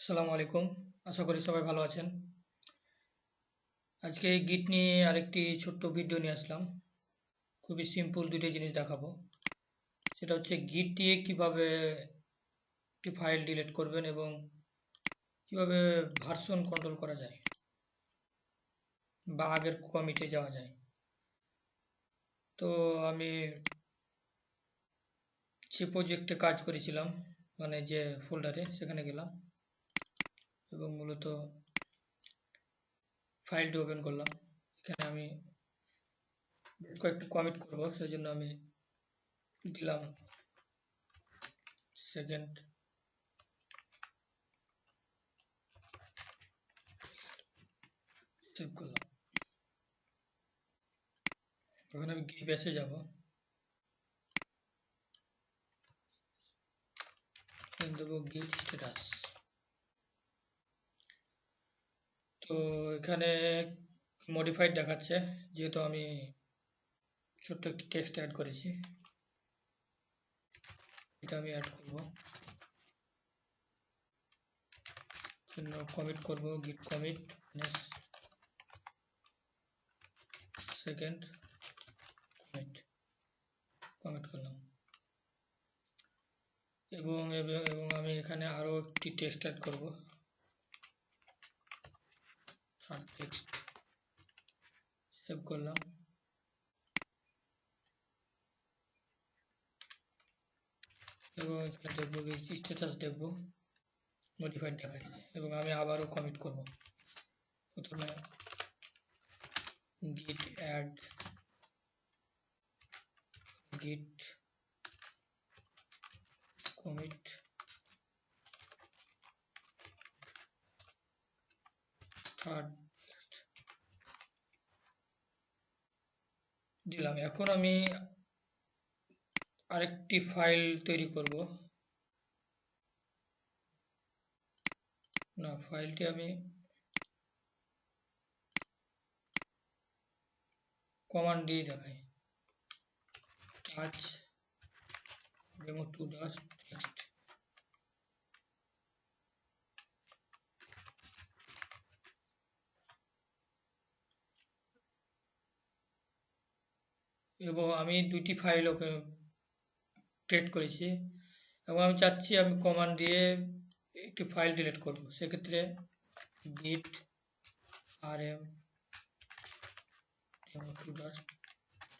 আসসালামু আলাইকুম। আশা করি সবাই ভালো আছেন। আজকে গিট নিয়ে আরেকটি ছোট্ট ভিডিও নিয়ে আসলাম। খুবই সিম্পল দুটো জিনিস দেখাবো। সেটা হচ্ছে গিট দিয়ে কীভাবে একটি ফাইল ডিলিট করবেন এবং কীভাবে ভার্সন কন্ট্রোল করা যায় বা আগের কমিটে যাওয়া যায়। তো আমি যে প্রজেক্টে কাজ করেছিলাম মানে যে ফোল্ডারে সেখানে গেলাম। এবং মূলত ফাইলটি ওপেন করলাম। এখানে আমি কয়েকটি কমিট করব সেই জন্য আমি দিলাম সেকেন্ড সেভ করলাম। এখন আমি গিয়ে ব্যাচে যাব। দেবো গিট স্ট্যাটাস তো এখানে মডিফাইড দেখাচ্ছে, যেহেতু আমি ছোট্ট একটি টেক্সট অ্যাড করেছি। এটা আমি অ্যাড করব। জন্য কমিট করব গিট কমিট সেকেন্ড কমিট কমিট করলাম। এবং এবং আমি এখানে আরও একটি টেক্সট অ্যাড করব। টেক্সট সেভ করলাম এবং এখানে দেখব স্ট্যাটাস দেখব মডিফাইড দেখাচ্ছে এবং আমি আবারও কমিট করব প্রথমে git add, git commit third দিলাম। এখন আমি আরেকটি ফাইল তৈরি করব। না ফাইলটি আমি কমান্ড দিয়ে দেখাই। Touch demo two dot text এবং আমি দুটি ফাইল ওপেন ক্রিয়েট করেছি এবং আমি চাচ্ছি আমি কমান্ড দিয়ে একটি ফাইল ডিলিট করব। সেক্ষেত্রে git, rm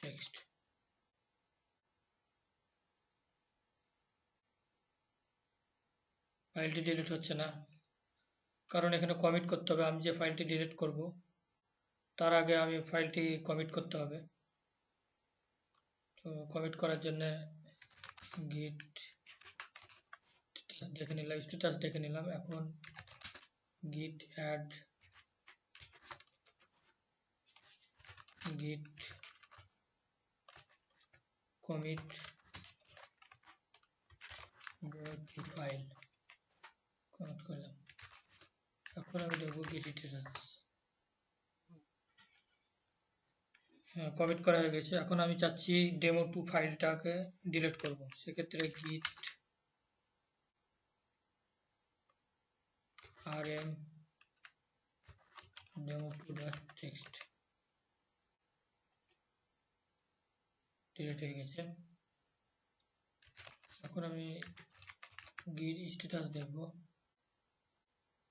text ফাইলটি ডিলিট হচ্ছে না। কারণ এখানে কমিট করতে হবে। আমি যে ফাইলটি ডিলিট করব, তার আগে আমি ফাইলটি কমিট করতে হবে। তো কমিট করার জন্য গিট দেখে নিলাম স্ট্যাটাস দেখে নিলাম। এখন git add git commit file commit করলাম। এখন আমি দেখব গিট স্ট্যাটাস হ্যাঁ কমিট করা হয়ে গেছে। এখন আমি চাচ্ছি ডেমো টু ফাইলটাকে ডিলিট করব। সেক্ষেত্রে git rm demo two dot text delete হয়ে গেছে। এখন আমি গিট স্ট্যাটাস দেখব।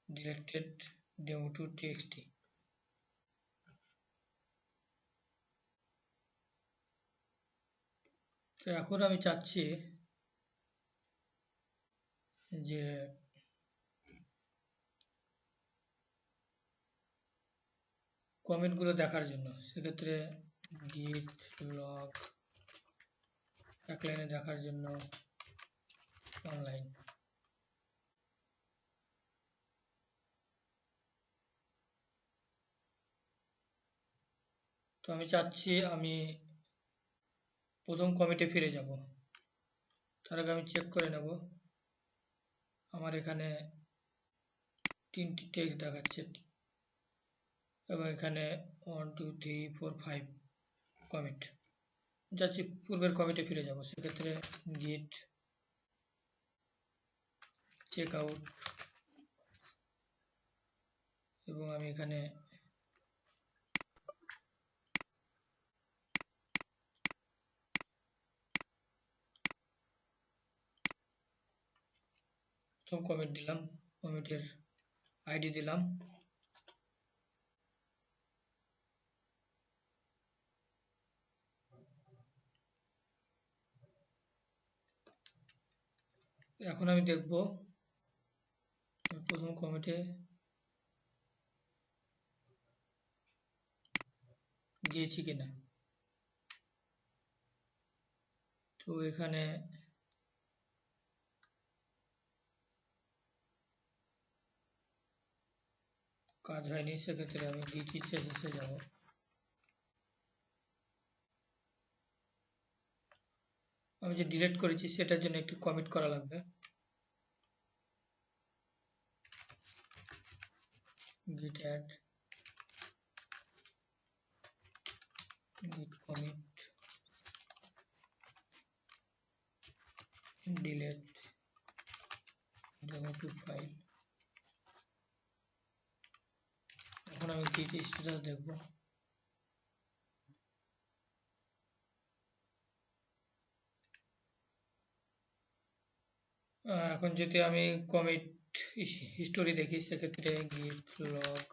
ডিলেক্টেড ডেমো টু টেক্সটি তো এখন আমি চাচ্ছি যে কমেন্টগুলো দেখার জন্য। সেক্ষেত্রে গিট লগ এক লাইনে দেখার জন্য অনলাইন তো আমি চাচ্ছি আমি প্রথম কমিটে ফিরে যাব। তার আগে আমি চেক করে নেব। আমার এখানে তিনটি টেক্সট দেখাচ্ছে এবং এখানে one two three four five commit যাচ্ছি, পূর্বের কমিটে ফিরে যাব। সেক্ষেত্রে গিট চেক আউট এবং আমি এখানে প্রথম কমিট দিলাম কমিটের আইডি দিলাম। এখন আমি দেখব প্রথম কমিটে গিয়েছি কিনা। তো এখানে কাজ হয়নি, সেক্ষেত্রে আমি দ্বিতীয় চেসে যাব। আমি যে ডিলিট করেছি, সেটার জন্য একটি কমিট করা লাগবে। git add, git commit, delete to file এখন আমি git স্ট্যাটাস দেখব? এখন যদি আমি কমিট হিস্টোরি দেখি, সেক্ষেত্রে git log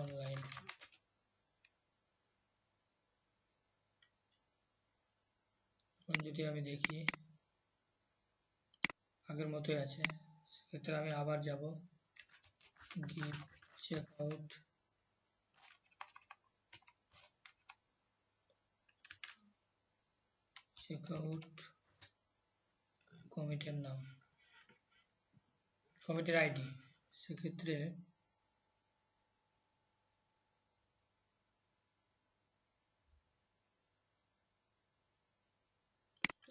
অনলাইন যদি আমি দেখি, আগের মতোই আছে, সেক্ষেত্রে আমি আবার যাব। Git checkout. Checkout কমিটের নাম কমিটির আইডি সেক্ষেত্রে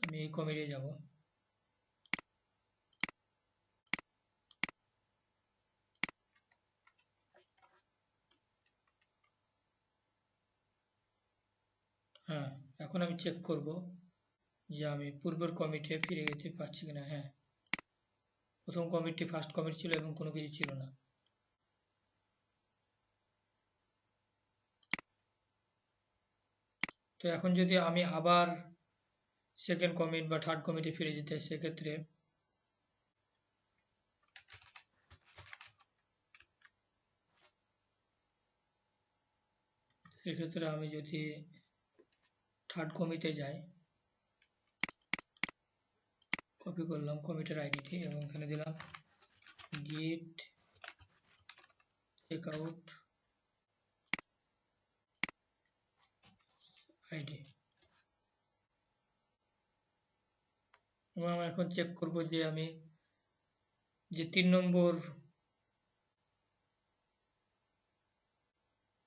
আমি এই কমিটে যাব। হ্যাঁ এখন আমি চেক করব যে আমি পূর্বের কমিটে ফিরে যেতে পারছি কিনা হ্যাঁ। প্রথম কমিটটি ফার্স্ট কমিট ছিল এবং কোনো কিছু ছিল না। তো এখন যদি আমি আবার সেকেন্ড কমিট বা থার্ড কমিটে ফিরে যেতে সেক্ষেত্রে সেক্ষেত্রে আমি যদি থার্ড কমিটে যাই কপি করলাম কমিটের আইডিটি এবং এখানে দিলাম গিট চেকআউট আইডি এবং এখন চেক করব যে আমি যে তিন নম্বর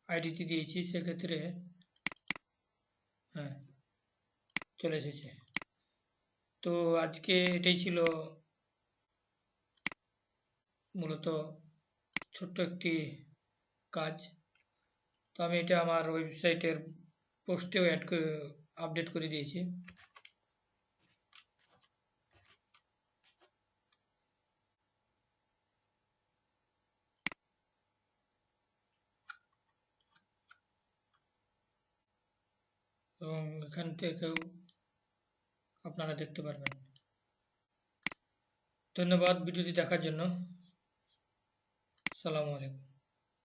আইডিটি দিয়েছি, সেক্ষেত্রে হ্যাঁ চলে এসেছে। তো আজকে এটাই ছিল মূলত ছোট্ট একটি কাজ। তো আমি এটা আমার ওয়েবসাইটের পোস্টেও অ্যাড আপডেট করে দিয়েছি। এবং এখান থেকেও আপনারা দেখতে পারবেন। ধন্যবাদ ভিডিওটি দেখার জন্য। সালামু আলাইকুম।